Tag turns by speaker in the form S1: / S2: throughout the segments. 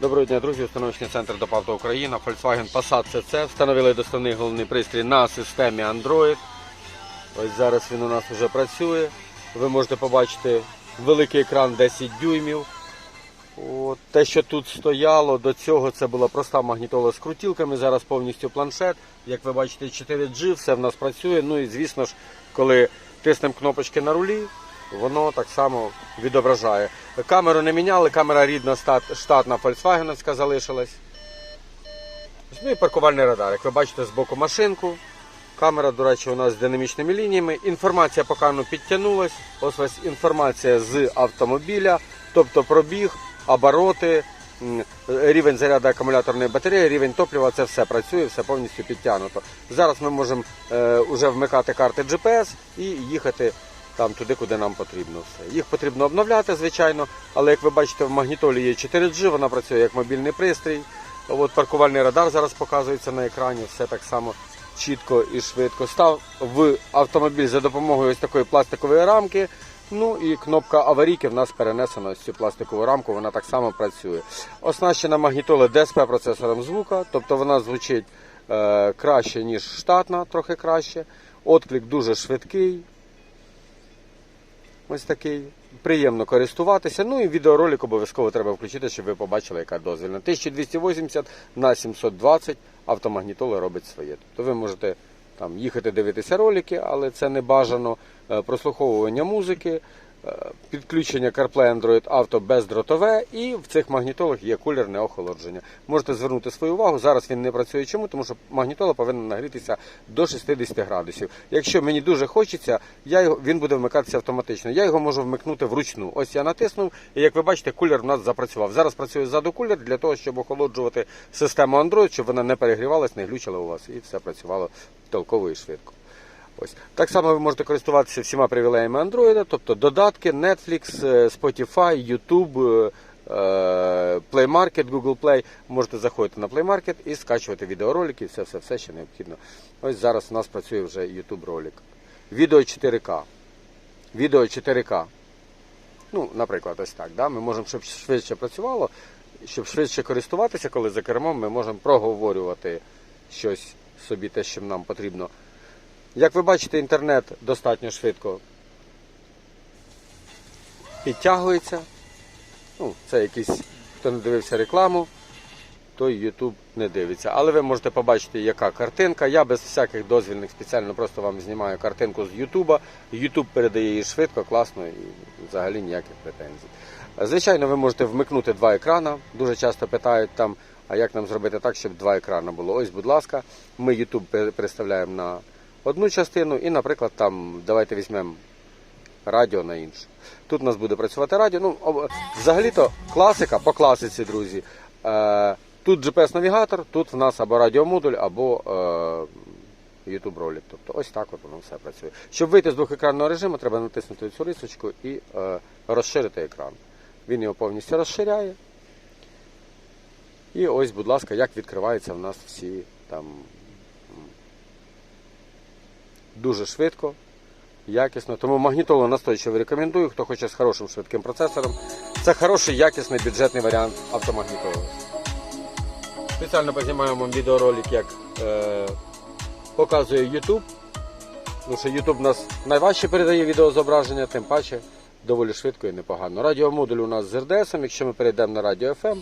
S1: Доброго дня, друзі. Установочний центр Допавто Україна, Volkswagen Passat CC. Встановили доставний головний пристрій на системі Android. Ось зараз він у нас вже працює. Ви можете побачити великий екран 10 дюймів. От, те, що тут стояло, до цього це була проста магнітола з крутілками. Зараз повністю планшет. Як ви бачите, 4G, все в нас працює. Ну і звісно ж, коли тиснемо кнопочки на рулі, воно так само відображає. Камеру не міняли, камера рідна штатна Volkswagen залишилась. Ну і паркувальний радар. Як ви бачите, з боку машинку. Камера, до речі, у нас з динамічними лініями. Інформація по кану підтягнулась. Ось ось інформація з автомобіля, тобто пробіг, обороти, рівень заряду акумуляторної батареї, рівень топлива, це все працює, все повністю підтягнуто. Зараз ми можемо е, вже вмикати карти GPS і їхати там туди, куди нам потрібно. Все. Їх потрібно обновляти, звичайно, але як ви бачите, в магнітолі є 4G, вона працює як мобільний пристрій. От паркувальний радар зараз показується на екрані, все так само чітко і швидко. Став в автомобіль за допомогою ось такої пластикової рамки. Ну і кнопка аварійки в нас перенесена ось цю пластикову рамку, вона так само працює. Оснащена магнітола DSP процесором звука, тобто вона звучить е, краще, ніж штатна, трохи краще. Отклик дуже швидкий. Ось такий. Приємно користуватися. Ну і відеоролик обов'язково треба включити, щоб ви побачили, яка дозвільна. 1280 на 720 автомагнітола робить своє. Тобто ви можете там їхати дивитися ролики, але це не бажано. Е, Прослуховування музики, підключення CarPlay Android Auto бездротове, і в цих магнітолах є кулерне охолодження. Можете звернути свою увагу. Зараз він не працює. Чому? Тому що магнітола повинна нагрітися до 60 градусів. Якщо мені дуже хочеться, я його, він буде вмикатися автоматично. Я його можу вмикнути вручну. Ось я натиснув, і як ви бачите, кулер в нас запрацював. Зараз працює ззаду кулер для того, щоб охолоджувати систему Android, щоб вона не перегрівалась, не глючила у вас, і все працювало толково і швидко. Ось так само ви можете користуватися всіма привілеями Android, тобто додатки, Netflix, е, Spotify, YouTube, е, е, Play Market, Google Play. Можете заходити на Play Market і скачувати відеоролики, все, все, все, що необхідно. Ось зараз у нас працює вже YouTube ролик. Відео 4К. Відео 4К. Ну, наприклад, ось так. Да? Ми можемо, щоб швидше працювало, щоб швидше користуватися, коли за кермом, ми можемо проговорювати щось собі, те, що нам потрібно. Як ви бачите, інтернет достатньо швидко підтягується. Ну, це якийсь, хто не дивився рекламу, той YouTube не дивиться. Але ви можете побачити, яка картинка. Я без всяких дозвільних спеціально просто вам знімаю картинку з YouTube. YouTube передає її швидко, класно і взагалі ніяких претензій. Звичайно, ви можете вмикнути два екрана. Дуже часто питають там, а як нам зробити так, щоб два екрана було. Ось, будь ласка, ми YouTube пере- переставляємо на одну частину і, наприклад, там давайте візьмемо радіо на іншу. Тут у нас буде працювати радіо. Ну, взагалі-то класика по класиці, друзі. Е, тут GPS-навігатор, тут в нас або радіомодуль, або е, YouTube ролик. Тобто ось так от воно все працює. Щоб вийти з двохекранного режиму, треба натиснути цю рисочку і е, розширити екран. Він його повністю розширяє. І ось, будь ласка, як відкриваються в нас всі там дуже швидко, якісно. Тому магнітолу настойчиво рекомендую, хто хоче з хорошим швидким процесором. Це хороший, якісний бюджетний варіант автомагнітоли. Спеціально познімаємо відеоролик, як е, показує YouTube. Тому що YouTube нас найважче передає відеозображення, тим паче доволі швидко і непогано. Радіомодуль у нас з RDS, якщо ми перейдемо на радіо FM,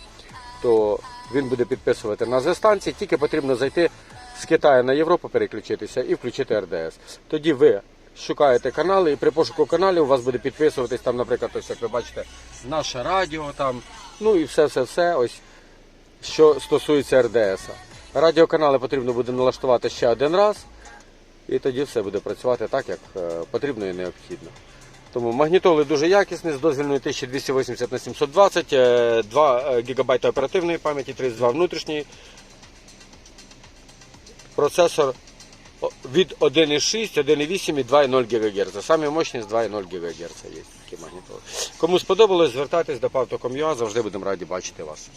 S1: то він буде підписувати на станції, тільки потрібно зайти з Китаю на Європу, переключитися і включити RDS. Тоді ви шукаєте канали, і при пошуку каналів у вас буде підписуватись там, наприклад, ось як ви бачите, наше радіо там, ну і все-все-все, ось що стосується РДС. Радіоканали потрібно буде налаштувати ще один раз, і тоді все буде працювати так, як е, потрібно і необхідно. Тому магнітоли дуже якісні, з дозвільною 1280 на 720, е, 2 ГБ оперативної пам'яті, 32 внутрішньої. Процесор від 1,6, 1,8 і 2,0 ГГц. Самі мощні з 2,0 ГГц є такі магнітоли. Кому сподобалось, звертайтесь до Pavto.com.ua, завжди будемо раді бачити вас.